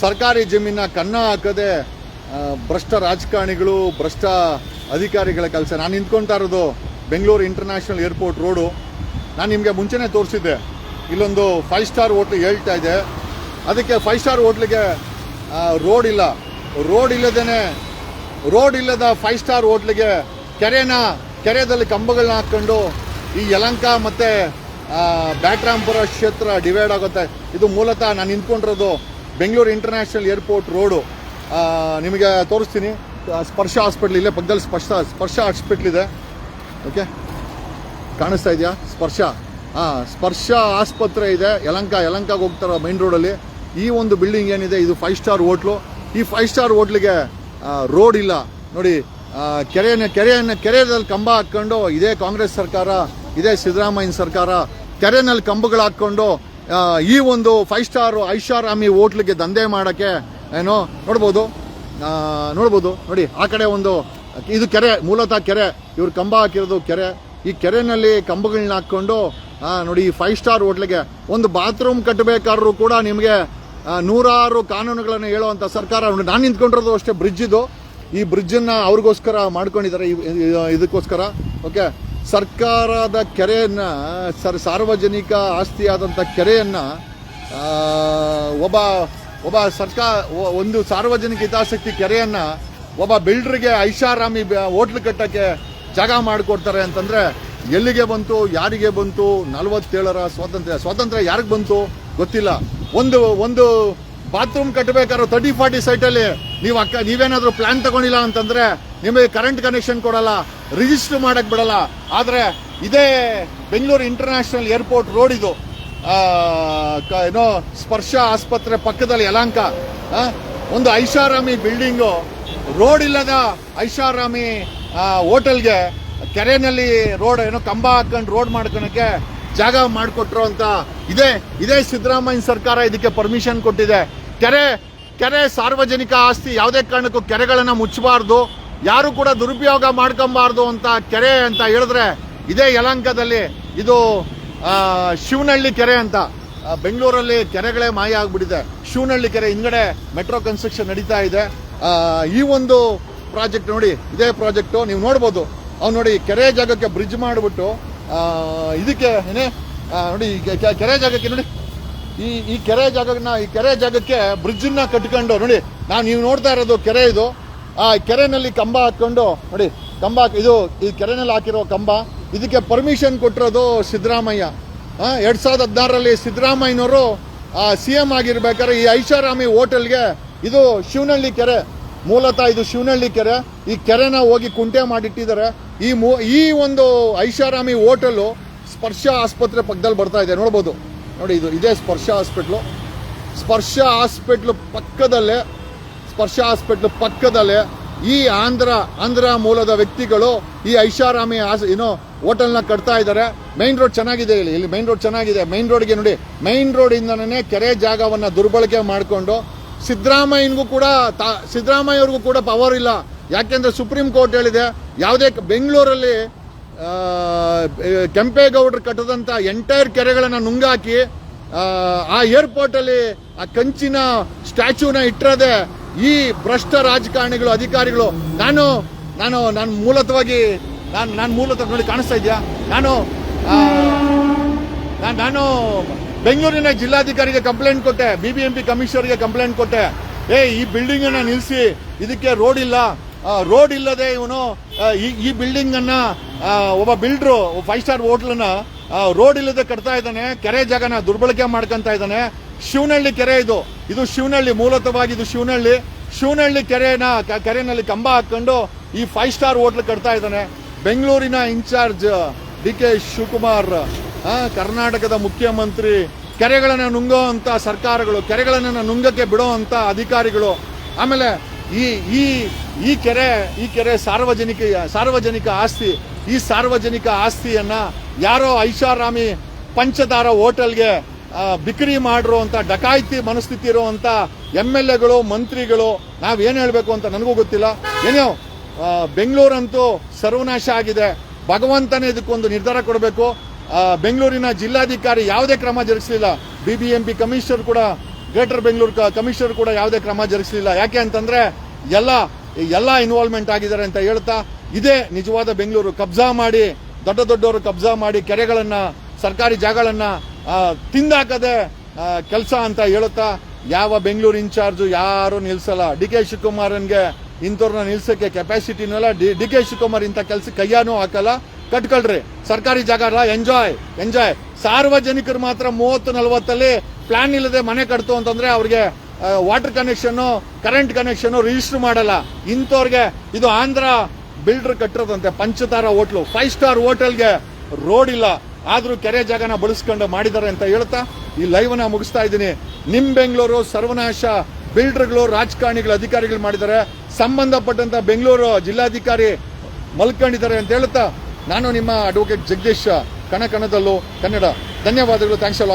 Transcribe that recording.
ಸರ್ಕಾರಿ ಜಮೀನ ಕನ್ನ ಹಾಕದೆ ಭ್ರಷ್ಟ ರಾಜಕಾರಣಿಗಳು, ಭ್ರಷ್ಟ ಅಧಿಕಾರಿಗಳ ಕೆಲಸ. ನಾನು ನಿಂತ್ಕೊಳ್ತಾ ಇರೋದು ಬೆಂಗಳೂರು ಇಂಟರ್ನ್ಯಾಷನಲ್ ಏರ್ಪೋರ್ಟ್ ರೋಡು. ನಾನು ನಿಮಗೆ ಮುಂಚೆನೇ ತೋರಿಸಿದ್ದೆ. ಇಲ್ಲೊಂದು ಫೈವ್ ಸ್ಟಾರ್ ಹೋಟ್ಲ್ ಹೇಳ್ತಾ ಇದೆ ಅದಕ್ಕೆ ಫೈವ್ ಸ್ಟಾರ್ ಹೋಟ್ಲಿಗೆ ರೋಡ್ ಇಲ್ಲ. ರೋಡ್ ಇಲ್ಲದೇ ರೋಡ್ ಇಲ್ಲದ ಫೈವ್ ಸ್ಟಾರ್ ಹೋಟ್ಲಿಗೆ ಕೆರೆನ, ಕೆರೆದಲ್ಲಿ ಕಂಬಗಳನ್ನ ಹಾಕ್ಕೊಂಡು ಈ ಯಲಂಕ ಮತ್ತು ಬ್ಯಾಟ್ರಾಂಪುರ ಕ್ಷೇತ್ರ ಡಿವೈಡ್ ಆಗುತ್ತೆ. ಇದು ಮೂಲತಃ ನಾನು ನಿಂತ್ಕೊಂಡಿರೋದು ಬೆಂಗಳೂರು ಇಂಟರ್ನ್ಯಾಷನಲ್ ಏರ್ಪೋರ್ಟ್ ರೋಡು ನಿಮಗೆ ತೋರಿಸ್ತೀನಿ. ಸ್ಪರ್ಶ ಹಾಸ್ಪಿಟ್ಲ್, ಇಲ್ಲೇ ಪಕ್ಕದಲ್ಲಿ ಸ್ಪರ್ಶ ಸ್ಪರ್ಶ ಹಾಸ್ಪಿಟ್ಲ್ ಇದೆ. ಓಕೆ ಕಾಣಿಸ್ತಾ ಇದೆಯಾ? ಸ್ಪರ್ಶ. ಹಾಂ ಸ್ಪರ್ಶ ಆಸ್ಪತ್ರೆ ಇದೆ. ಯಲಂಕ ಯಲಂಕಾಗೆ ಹೋಗ್ತಾರ ಮೈನ್ ರೋಡಲ್ಲಿ ಈ ಒಂದು ಬಿಲ್ಡಿಂಗ್ ಏನಿದೆ, ಇದು ಫೈವ್ ಸ್ಟಾರ್ ಹೋಟ್ಲು. ಈ ಫೈವ್ ಸ್ಟಾರ್ ಹೋಟ್ಲಿಗೆ ರೋಡ್ ಇಲ್ಲ. ನೋಡಿ ಕೆರೆಯನ್ನು ಕೆರೆಯನ್ನು ಕೆರೆಯಲ್ಲಿ ಕಂಬ ಹಾಕ್ಕೊಂಡು, ಇದೇ ಕಾಂಗ್ರೆಸ್ ಸರ್ಕಾರ, ಇದೇ ಸಿದ್ದರಾಮಯ್ಯ ಸರ್ಕಾರ, ಕೆರೆನಲ್ಲಿ ಕಂಬಗಳು ಹಾಕ್ಕೊಂಡು ಈ ಒಂದು ಫೈವ್ ಸ್ಟಾರ್ ಐಷಾರಾಮಿ ಹೋಟ್ಲಿಗೆ ದಂಧೆ ಮಾಡೋಕ್ಕೆ, ಏನು, ನೋಡ್ಬೋದು. ನೋಡ್ಬೋದು. ನೋಡಿ, ಆ ಕಡೆ ಒಂದು, ಇದು ಕೆರೆ, ಮೂಲತಃ ಕೆರೆ. ಇವ್ರು ಕಂಬ ಹಾಕಿರೋದು ಕೆರೆ. ಈ ಕೆರೆನಲ್ಲಿ ಕಂಬಗಳನ್ನ ಹಾಕ್ಕೊಂಡು ನೋಡಿ, ಈ ಫೈವ್ ಸ್ಟಾರ್ ಹೋಟ್ಲಿಗೆ ಒಂದು ಬಾತ್ರೂಮ್ ಕಟ್ಟಬೇಕಾದ್ರೂ ಕೂಡ ನಿಮಗೆ ನೂರಾರು ಕಾನೂನುಗಳನ್ನು ಹೇಳುವಂಥ ಸರ್ಕಾರ. ನಾನು ನಿಂತ್ಕೊಂಡಿರೋದು ಅಷ್ಟೇ ಬ್ರಿಡ್ಜ್ ಇದು. ಈ ಬ್ರಿಡ್ಜನ್ನು ಅವ್ರಿಗೋಸ್ಕರ ಮಾಡ್ಕೊಂಡಿದ್ದಾರೆ ಇದಕ್ಕೋಸ್ಕರ. ಓಕೆ ಸರ್ಕಾರದ ಕೆರೆಯನ್ನು, ಸರ್, ಸಾರ್ವಜನಿಕ ಆಸ್ತಿಯಾದಂಥ ಕೆರೆಯನ್ನು ಒಬ್ಬ ಒಬ್ಬ ಸರ್ಕಾರ ಒಂದು ಸಾರ್ವಜನಿಕ ಹಿತಾಸಕ್ತಿ ಕೆರೆಯನ್ನು ಒಬ್ಬ ಬಿಲ್ಡ್ರಿಗೆ ಐಷಾರಾಮಿ ಹೋಟ್ಲು ಕಟ್ಟೋಕ್ಕೆ ಜಾಗ ಮಾಡಿಕೊಡ್ತಾರೆ ಅಂತಂದರೆ ಎಲ್ಲಿಗೆ ಬಂತು, ಯಾರಿಗೆ ಬಂತು, ನಲವತ್ತೇಳರ ಸ್ವಾತಂತ್ರ್ಯ ಸ್ವಾತಂತ್ರ್ಯ ಯಾರಿಗೆ ಬಂತು ಗೊತ್ತಿಲ್ಲ. ಒಂದು ಒಂದು ಬಾತ್ರೂಮ್ ಕಟ್ಟಬೇಕಾದ್ರೆ ತರ್ಟಿ ಫಾರ್ಟಿ ಸೈಟಲ್ಲಿ ನೀವು ಅಕ್ಕ, ನೀವೇನಾದರೂ ಪ್ಲ್ಯಾನ್ ತಗೊಂಡಿಲ್ಲ ಅಂತಂದ್ರೆ ನಿಮಗೆ ಕರೆಂಟ್ ಕನೆಕ್ಷನ್ ಕೊಡಲ್ಲ ರಿಜಿಸ್ಟರ್ ಮಾಡಕ್ ಬಿಡಲ್ಲ. ಆದರೆ ಇದೇ ಬೆಂಗಳೂರು ಇಂಟರ್ನ್ಯಾಷನಲ್ ಏರ್ಪೋರ್ಟ್ ರೋಡ್ ಇದು. ಏನೋ ಸ್ಪರ್ಶ ಆಸ್ಪತ್ರೆ ಪಕ್ಕದಲ್ಲಿ ಯಲಾಂಕ ಒಂದು ಐಷಾರಾಮಿ ಬಿಲ್ಡಿಂಗು ರೋಡ್ ಇಲ್ಲದ ಐಷಾರಾಮಿ ಹೋಟೆಲ್ಗೆ ಕೆರೆನಲ್ಲಿ ರೋಡ್ ಏನೋ ಕಂಬ ಹಾಕೊಂಡು ರೋಡ್ ಮಾಡ್ಕೊಳಕ್ಕೆ ಜಾಗ ಮಾಡಿಕೊಟ್ರು ಅಂತ ಇದೇ. ಇದೇ ಸಿದ್ದರಾಮಯ್ಯ ಸರ್ಕಾರ ಇದಕ್ಕೆ ಪರ್ಮಿಷನ್ ಕೊಟ್ಟಿದೆ. ಕೆರೆ ಕೆರೆ ಸಾರ್ವಜನಿಕ ಆಸ್ತಿ ಯಾವುದೇ ಕಾರಣಕ್ಕೂ ಕೆರೆಗಳನ್ನು ಮುಚ್ಚಬಾರ್ದು. ಯಾರು ಕೂಡ ದುರುಪಯೋಗ ಮಾಡ್ಕೊಬಾರ್ದು ಅಂತ ಕೆರೆ ಅಂತ ಹೇಳಿದ್ರೆ ಇದೇ ಯಲಂಕದಲ್ಲಿ ಇದು ಶಿವನಹಳ್ಳಿ ಕೆರೆ ಅಂತ. ಬೆಂಗಳೂರಲ್ಲಿ ಕೆರೆಗಳೇ ಮಾಯ ಆಗಿಬಿಟ್ಟಿದೆ. ಶಿವನಹಳ್ಳಿ ಕೆರೆ ಹಿಂದ್ಗಡೆ ಮೆಟ್ರೋ ಕನ್ಸ್ಟ್ರಕ್ಷನ್ ನಡೀತಾ ಇದೆ. ಈ ಒಂದು ಪ್ರಾಜೆಕ್ಟ್ ನೋಡಿ, ಇದೇ ಪ್ರಾಜೆಕ್ಟು, ನೀವು ನೋಡ್ಬೋದು. ಅವ್ನು ನೋಡಿ ಕೆರೆ ಜಾಗಕ್ಕೆ ಬ್ರಿಡ್ಜ್ ಮಾಡಿಬಿಟ್ಟು ಇದಕ್ಕೆ ಏನೇ ನೋಡಿ, ಈ ಕೆರೆ ಜಾಗಕ್ಕೆ ನೋಡಿ. ಈ ಈ ಕೆರೆ ಜಾಗನ, ಈ ಕೆರೆ ಜಾಗಕ್ಕೆ ಬ್ರಿಡ್ಜನ್ನ ಕಟ್ಕೊಂಡು ನೋಡಿ, ನಾನು ನೀವು ನೋಡ್ತಾ ಇರೋದು ಕೆರೆ ಇದು. ಆ ಕೆರೆನಲ್ಲಿ ಕಂಬ ಹಾಕೊಂಡು, ನೋಡಿ, ಕಂಬ ಇದು ಈ ಕೆರೆನಲ್ಲಿ ಹಾಕಿರೋ ಕಂಬ, ಇದಕ್ಕೆ ಪರ್ಮಿಷನ್ ಕೊಟ್ಟಿರೋದು ಸಿದ್ದರಾಮಯ್ಯ. ಎರಡ್ ಸಾವಿರದ ಹದಿನಾರರಲ್ಲಿ ಸಿದ್ದರಾಮಯ್ಯನವರು ಸಿ ಎಂ ಆಗಿರ್ಬೇಕಾದ್ರೆ ಈ ಐಷಾರಾಮಿ ಹೋಟೆಲ್ಗೆ ಇದು ಶಿವನಹಳ್ಳಿ ಕೆರೆ, ಮೂಲತಃ ಇದು ಶಿವನಹಳ್ಳಿ ಕೆರೆ, ಈ ಕೆರೆನ ಹೋಗಿ ಕುಂಟೆ ಮಾಡಿಟ್ಟಿದ್ದಾರೆ. ಈ ಮೂ, ಈ ಒಂದು ಐಷಾರಾಮಿ ಹೋಟೆಲು ಸ್ಪರ್ಶ ಆಸ್ಪತ್ರೆ ಪಕ್ಕದಲ್ಲಿ ಬರ್ತಾ ಇದೆ, ನೋಡ್ಬೋದು. ನೋಡಿ, ಇದು ಇದೇ ಸ್ಪರ್ಶ ಹಾಸ್ಪಿಟ್ಲು. ಸ್ಪರ್ಶ ಹಾಸ್ಪಿಟ್ಲು ಪಕ್ಕದಲ್ಲೇ ಸ್ಪರ್ಶ ಹಾಸ್ಪಿಟ್ಲ್ ಪಕ್ಕದಲ್ಲೇ ಈ ಆಂಧ್ರ ಆಂಧ್ರ ಮೂಲದ ವ್ಯಕ್ತಿಗಳು ಈ ಐಷಾರಾಮಿ ಆಸ್- ಏನೋ ಹೋಟೆಲ್ನ ಕಟ್ತಾ ಇದ್ದಾರೆ. ಮೈನ್ ರೋಡ್ ಚೆನ್ನಾಗಿದೆ ಇಲ್ಲಿ ಇಲ್ಲಿ ಮೈನ್ ರೋಡ್ ಚೆನ್ನಾಗಿದೆ. ಮೈನ್ ರೋಡ್ಗೆ ನೋಡಿ. ಮೈನ್ ರೋಡಿಂದನೇ ಕೆರೆ ಜಾಗವನ್ನ ದುರ್ಬಳಕೆ ಮಾಡಿಕೊಂಡು ಸಿದ್ದರಾಮಯ್ಯನಿಗೂ ಕೂಡ ತಾ- ಸಿದ್ದರಾಮಯ್ಯ ಅವ್ರಿಗೂ ಕೂಡ ಪವರ್ ಇಲ್ಲ. ಯಾಕೆಂದ್ರೆ ಸುಪ್ರೀಂ ಕೋರ್ಟ್ ಹೇಳಿದೆ ಯಾವುದೇ ಬೆಂಗಳೂರಲ್ಲಿ ಕೆಂಪೇಗೌಡರು ಕಟ್ಟದಂತ ಎಂಟೈರ್ ಕೆರೆಗಳನ್ನು ನುಂಗಾಕಿ ಆ, ಏರ್ಪೋರ್ಟಲ್ಲಿ ಆ ಕಂಚಿನ ಸ್ಟ್ಯಾಚ್ಯೂನ ಇಟ್ಟಿರೋದೆ ಈ ಭ್ರಷ್ಟ ರಾಜಕಾರಣಿಗಳು ಅಧಿಕಾರಿಗಳು ನಾನು ನಾನು ನಾನು ಮೂಲತವಾಗಿ ನಾನು ನಾನು ಮೂಲತಃ ನೋಡಿ ಕಾಣಿಸ್ತಾ ಇದೆಯಾ? ನಾನು ನಾನು ನಾನು ಬೆಂಗಳೂರಿನ ಜಿಲ್ಲಾಧಿಕಾರಿಗೆ ಕಂಪ್ಲೇಂಟ್ ಕೊಟ್ಟೆ ಬಿ ಬಿ ಎಂ ಪಿ ಕಮಿಷನರ್ಗೆ ಕಂಪ್ಲೇಂಟ್ ಕೊಟ್ಟೆ. ಏ ಈ ಬಿಲ್ಡಿಂಗ್ ಅನ್ನ ನಿಲ್ಲಿಸಿ ಇದಕ್ಕೆ ರೋಡ್ ಇಲ್ಲ. ರೋಡ್ ಇಲ್ಲದೆ ಇವನು ಈ ಈ ಬಿಲ್ಡಿಂಗ್ ಅನ್ನ ಆ, ಒಬ್ಬ ಬಿಲ್ಡ್ರು ಫೈವ್ ಸ್ಟಾರ್ ಹೋಟ್ಲನ್ನ ರೋಡ್ ಇಲ್ಲದೆ ಕಟ್ತಾ ಇದ್ದಾನೆ ಕೆರೆ ಜಾಗನ ದುರ್ಬಳಕೆ ಮಾಡ್ಕೊಂತ ಇದ್ದಾನೆ. ಶಿವನಹಳ್ಳಿ ಕೆರೆ ಇದು. ಇದು ಶಿವನಹಳ್ಳಿ, ಮೂಲತವಾಗಿ ಇದು ಶಿವನಹಳ್ಳಿ. ಶಿವನಹಳ್ಳಿ ಕೆರೆನ ಕೆರೆನಲ್ಲಿ ಕಂಬ ಹಾಕೊಂಡು ಈ ಫೈವ್ ಸ್ಟಾರ್ ಹೋಟ್ಲ್ ಕಟ್ತಾ ಇದ್ದಾನೆ. ಬೆಂಗಳೂರಿನ ಇನ್ಚಾರ್ಜ್ ಡಿ ಕೆ ಶಿವಕುಮಾರ್ ಕರ್ನಾಟಕದ ಮುಖ್ಯಮಂತ್ರಿ. ಕೆರೆಗಳನ್ನು ನುಂಗೋ ಅಂತ ಸರ್ಕಾರಗಳು, ಕೆರೆಗಳನ್ನು ನುಂಗಕ್ಕೆ ಬಿಡೋ ಅಂತ ಅಧಿಕಾರಿಗಳು. ಆಮೇಲೆ ಈ ಈ ಈ ಕೆರೆ ಈ ಕೆರೆ ಸಾರ್ವಜನಿಕ ಸಾರ್ವಜನಿಕ ಆಸ್ತಿ, ಈ ಸಾರ್ವಜನಿಕ ಆಸ್ತಿಯನ್ನ ಯಾರೋ ಐಷಾರಾಮಿ ಪಂಚತಾರ ಹೋಟೆಲ್ಗೆ ಬಿಕ್ರಿ ಮಾಡಿರುವಂಥ ಡಕಾಯಿತಿ ಮನಸ್ಥಿತಿ ಇರುವಂಥ ಎಂ ಎಲ್ ಎಗಳು, ಮಂತ್ರಿಗಳು ನಾವೇನು ಹೇಳಬೇಕು ಅಂತ ನನಗೂ ಗೊತ್ತಿಲ್ಲ. ಏನೋ ಬೆಂಗಳೂರಂತೂ ಸರ್ವನಾಶ ಆಗಿದೆ. ಭಗವಂತನೇ ಇದಕ್ಕೊಂದು ನಿರ್ಧಾರ ಕೊಡಬೇಕು. ಬೆಂಗಳೂರಿನ ಜಿಲ್ಲಾಧಿಕಾರಿ ಯಾವುದೇ ಕ್ರಮ ಜರುಗಿಸಲಿಲ್ಲ. B B M P commissioner ಕೂಡ, ಗ್ರೇಟರ್ ಬೆಂಗಳೂರು ಕಮಿಷನರ್ ಕೂಡ ಯಾವುದೇ ಕ್ರಮ ಜರುಗಿಸಲಿಲ್ಲ. ಯಾಕೆ ಅಂತಂದರೆ, ಎಲ್ಲ ಎಲ್ಲ ಇನ್ವಾಲ್ವ್ಮೆಂಟ್ ಆಗಿದ್ದಾರೆ ಅಂತ ಹೇಳ್ತಾ, ಇದೇ ನಿಜವಾದ ಬೆಂಗಳೂರು. ಕಬ್ಜಾ ಮಾಡಿ, ದೊಡ್ಡ ದೊಡ್ಡವರು ಕಬ್ಜಾ ಮಾಡಿ ಕೆರೆಗಳನ್ನು, ಸರ್ಕಾರಿ ಜಾಗಗಳನ್ನ ತಿಂದಾಕದೆ ಕೆಲಸ ಅಂತ ಹೇಳುತ್ತಾ, ಯಾವ ಬೆಂಗಳೂರು ಇನ್ಚಾರ್ಜು ಯಾರು ನಿಲ್ಸಲ್ಲ. ಡಿ ಕೆ ಶಿವಕುಮಾರನ್ಗೆ ಇಂಥವ್ರನ್ನ ನಿಲ್ಸಕ್ಕೆ ಕೆಪಾಸಿಟಿನೂ ಡಿ ಡಿ ಕೆ ಶಿವಕುಮಾರ್ ಇಂಥ ಕೆಲಸ ಕೈಯಾನು ಹಾಕಲ್ಲ. ಕಟ್ಕೊಳ್ರಿ. ಸರ್ಕಾರಿ ಜಾಗ ಅಲ್ಲ ಎಂಜಾಯ್ ಎಂಜಾಯ್ ಸಾರ್ವಜನಿಕರು ಮಾತ್ರ ಮೂವತ್ತು ನಲವತ್ತಲ್ಲಿ ಪ್ಲಾನ್ ಇಲ್ಲದೆ ಮನೆ ಕಟ್ತು ಅಂತಂದ್ರೆ ಅವ್ರಿಗೆ water connection current connection register ಮಾಡಲ್ಲ. ಇಂಥವ್ರಿಗೆ ಇದು ಆಂಧ್ರ ಬಿಲ್ಡರ್ ಕಟ್ಟಿರೋದಂತೆ, ಪಂಚತಾರ ಹೋಟ್ಲು. ಫೈವ್ ಸ್ಟಾರ್ ಹೋಟೆಲ್ಗೆ ರೋಡ್ ಇಲ್ಲ. ಆದ್ರೂ ಕೆರೆ ಜಾಗನ ಬಳಸ್ಕೊಂಡು ಮಾಡಿದ್ದಾರೆ ಅಂತ ಹೇಳ್ತಾ ಈ ಲೈವ್ನ ಮುಗಿಸ್ತಾ ಇದ್ದೀನಿ. ನಿಮ್ಮ ಬೆಂಗಳೂರು ಸರ್ವನಾಶ ಬಿಲ್ಡರ್ಗಳು, ರಾಜಕಾರಣಿಗಳು, ಅಧಿಕಾರಿಗಳು ಮಾಡಿದ್ದಾರೆ. ಸಂಬಂಧಪಟ್ಟಂತ ಬೆಂಗಳೂರು ಜಿಲ್ಲಾಧಿಕಾರಿ ಮಲ್ಕೊಂಡಿದ್ದಾರೆ ಅಂತ ಹೇಳ್ತಾ ನಾನು ನಿಮ್ಮ ಅಡ್ವೊಕೇಟ್ ಜಗದೀಶ್ ಕಣಕಣದಲ್ಲೂ ಕನ್ನಡ. ಧನ್ಯವಾದಗಳು. Thanks a lot